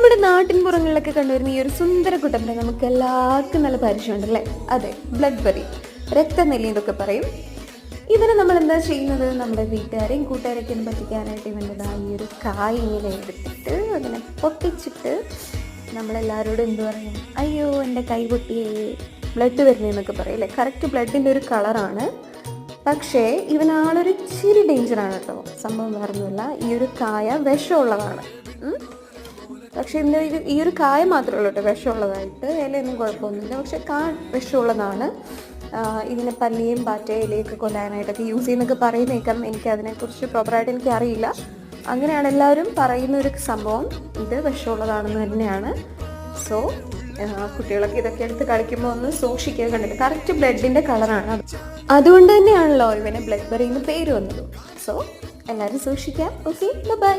നമ്മുടെ നാട്ടിൻ പുറങ്ങളിലൊക്കെ കണ്ടുവരുന്ന ഈ ഒരു സുന്ദര കുട്ടമ്പെ നമുക്ക് എല്ലാവർക്കും നല്ല പരിചയമുണ്ടല്ലേ? അതെ ബ്ലഡ് ബെറി രക്തനെല്ലി എന്നൊക്കെ പറയും. ഇവനെ നമ്മൾ എന്താ ചെയ്യുന്നത്? നമ്മുടെ വീട്ടുകാരെയും കൂട്ടുകാരെയൊക്കെ ഒന്ന് പറ്റിക്കാനായിട്ട് ഇവന്റെ ഈ ഒരു കായ് ഇങ്ങനെ എടുത്തിട്ട് അതിനെ പൊട്ടിച്ചിട്ട് നമ്മളെല്ലാവരോടും എന്ത് പറയും? അയ്യോ എന്റെ കൈ പൊട്ടിയേ ബ്ലഡ് വരുന്നതെന്നൊക്കെ പറയും അല്ലേ? കറക്റ്റ് ബ്ലഡിന്റെ ഒരു കളറാണ് പക്ഷേ ഇവനാളൊരു ഇച്ചിരി ഡേഞ്ചറാണ് കേട്ടോ. സംഭവം വേറൊന്നുമില്ല ഈ ഒരു കായ വിഷമുള്ളതാണ്. പക്ഷെ ഇതിന്റെ ഇത് ഈ ഒരു കായ മാത്രമേ ഉള്ളൂ കേട്ടോ. വിഷമുള്ളതായിട്ട്. ഇലയൊന്നും കുഴപ്പമൊന്നുമില്ല. പക്ഷെ കാ വിഷമുള്ളതാണ്. ഇതിനെ പല്ലിയും പാറ്റയും ഇലയൊക്കെ കൊല്ലാനായിട്ടൊക്കെ യൂസ് ചെയ്യുന്നൊക്കെ പറയുന്നേക്കാം. എനിക്ക് അതിനെക്കുറിച്ച് പ്രോപ്പറായിട്ട് എനിക്ക് അറിയില്ല. അങ്ങനെയാണ് എല്ലാവരും പറയുന്ന ഒരു സംഭവം. ഇത് വിഷമുള്ളതാണെന്ന് തന്നെയാണ്. സോ കുട്ടികളൊക്കെ ഇതൊക്കെ എടുത്ത് കളിക്കുമ്പോൾ ഒന്ന് സൂക്ഷിക്കുക കണ്ടില്ല കറക്റ്റ് ബ്ലഡിന്റെ കളറാണ് അതുകൊണ്ട് തന്നെയാണല്ലോ ഇവനെ ബ്ലഡ് ബെറി എന്ന് പേര് വന്നത്. സോ എല്ലാവരും സൂക്ഷിക്കാം. Okay bye